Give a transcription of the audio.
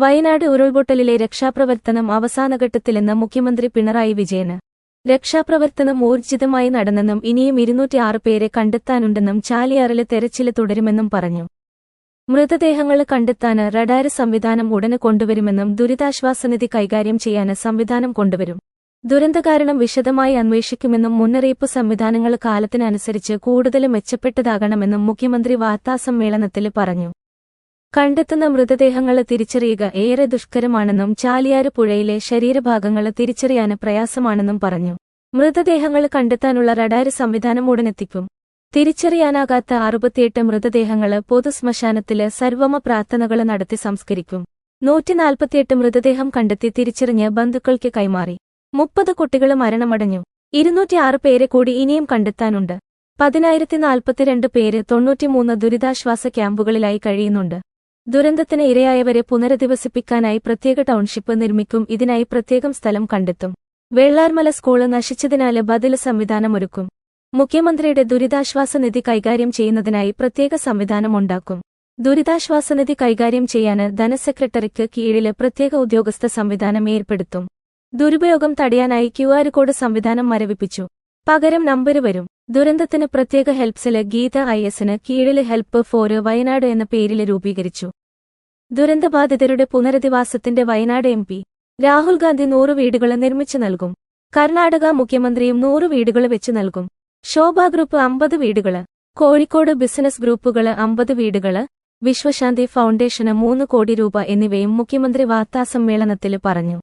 വയനാട് ഉരുൾപൊട്ടലിലെ രക്ഷാപ്രവർത്തനം അവസാനഘട്ടത്തിലെന്ന് മുഖ്യമന്ത്രി പിണറായി വിജയന്. രക്ഷാപ്രവർത്തനം ഊർജിതമായി നടന്നെന്നും ഇനിയും ഇരുന്നൂറ്റിയാറ് പേരെ കണ്ടെത്താനുണ്ടെന്നും ചാലിയാറിലെ തെരച്ചിൽ തുടരുമെന്നും പറഞ്ഞു. മൃതദേഹങ്ങൾ കണ്ടെത്താന് റഡാര് സംവിധാനം ഉടനെ കൊണ്ടുവരുമെന്നും ദുരിതാശ്വാസനിധി കൈകാര്യം ചെയ്യാന് സംവിധാനം കൊണ്ടുവരും. ദുരന്തകാരണം വിശദമായി അന്വേഷിക്കുമെന്നും മുന്നറിയിപ്പ് സംവിധാനങ്ങൾ കാലത്തിനനുസരിച്ച് കൂടുതൽ മെച്ചപ്പെട്ടതാകണമെന്നും മുഖ്യമന്ത്രി വാർത്താസമ്മേളനത്തിൽ പറഞ്ഞു. കണ്ടെത്തുന്ന മൃതദേഹങ്ങളെ തിരിച്ചറിയുക ഏറെ ദുഷ്കരമാണെന്നും ചാലിയാര് പുഴയിലെ ശരീരഭാഗങ്ങൾ തിരിച്ചറിയാന് പ്രയാസമാണെന്നും പറഞ്ഞു. മൃതദേഹങ്ങൾ കണ്ടെത്താനുള്ള റഡാര് സംവിധാനം ഉടനെത്തിക്കും. തിരിച്ചറിയാനാകാത്ത അറുപത്തിയെട്ട് മൃതദേഹങ്ങൾ പൊതുശ്മശാനത്തിൽ സർവമ പ്രാർത്ഥനകൾ നടത്തി സംസ്കരിക്കും. നൂറ്റിനാൽപ്പത്തിയെട്ട് മൃതദേഹം കണ്ടെത്തി തിരിച്ചറിഞ്ഞ് ബന്ധുക്കൾക്ക് കൈമാറി. മുപ്പത് കുട്ടികൾ മരണമടഞ്ഞു. ഇരുന്നൂറ്റിയാറ് പേരെ കൂടി ഇനിയും കണ്ടെത്താനുണ്ട്. പതിനായിരത്തി നാൽപ്പത്തിരണ്ട് പേര് തൊണ്ണൂറ്റിമൂന്ന് ദുരിതാശ്വാസ ക്യാമ്പുകളിലായി കഴിയുന്നുണ്ട്. ദുരന്തത്തിന് ഇരയായവരെ പുനരധിവസിപ്പിക്കാനായി പ്രത്യേക ടൗൺഷിപ്പ് നിർമ്മിക്കും. ഇതിനായി പ്രത്യേകം സ്ഥലം കണ്ടെത്തും. വെള്ളാർമല സ്കൂൾ നശിച്ചതിനാല് ബദൽ സംവിധാനമൊരുക്കും. മുഖ്യമന്ത്രിയുടെ ദുരിതാശ്വാസ നിധി കൈകാര്യം ചെയ്യുന്നതിനായി പ്രത്യേക സംവിധാനമുണ്ടാക്കും ദുരിതാശ്വാസ നിധി കൈകാര്യം ചെയ്യാന് ധനസെക്രട്ടറിക്ക് കീഴിൽ പ്രത്യേക ഉദ്യോഗസ്ഥ സംവിധാനം ഏർപ്പെടുത്തും. ദുരുപയോഗം തടയാനായി ക്യുആർ കോഡ് സംവിധാനം മരവിപ്പിച്ചു. പകരം നമ്പര് വരും. ദുരന്തത്തിന് പ്രത്യേക ഹെൽപ്സിൽ ഗീത ഐ എസിന് കീഴിൽ ഹെൽപ്പ് ഫോര് വയനാട് എന്ന പേരിൽ രൂപീകരിച്ചു. ദുരന്തബാധിതരുടെ പുനരധിവാസത്തിന്റെ വയനാട് എം പി. രാഹുൽ ഗാന്ധി നൂറ് വീടുകൾ നിർമ്മിച്ചു നൽകും. കർണാടക മുഖ്യമന്ത്രിയും നൂറ് വീടുകൾ വെച്ചു നൽകും. ശോഭ ഗ്രൂപ്പ് അമ്പത് വീടുകൾ. കോഴിക്കോട് ബിസിനസ് ഗ്രൂപ്പുകൾ അമ്പത് വീടുകൾ വിശ്വശാന്തി ഫൗണ്ടേഷന് മൂന്ന് കോടി രൂപ എന്നിവയും മുഖ്യമന്ത്രി വാർത്താസമ്മേളനത്തിൽ പറഞ്ഞു.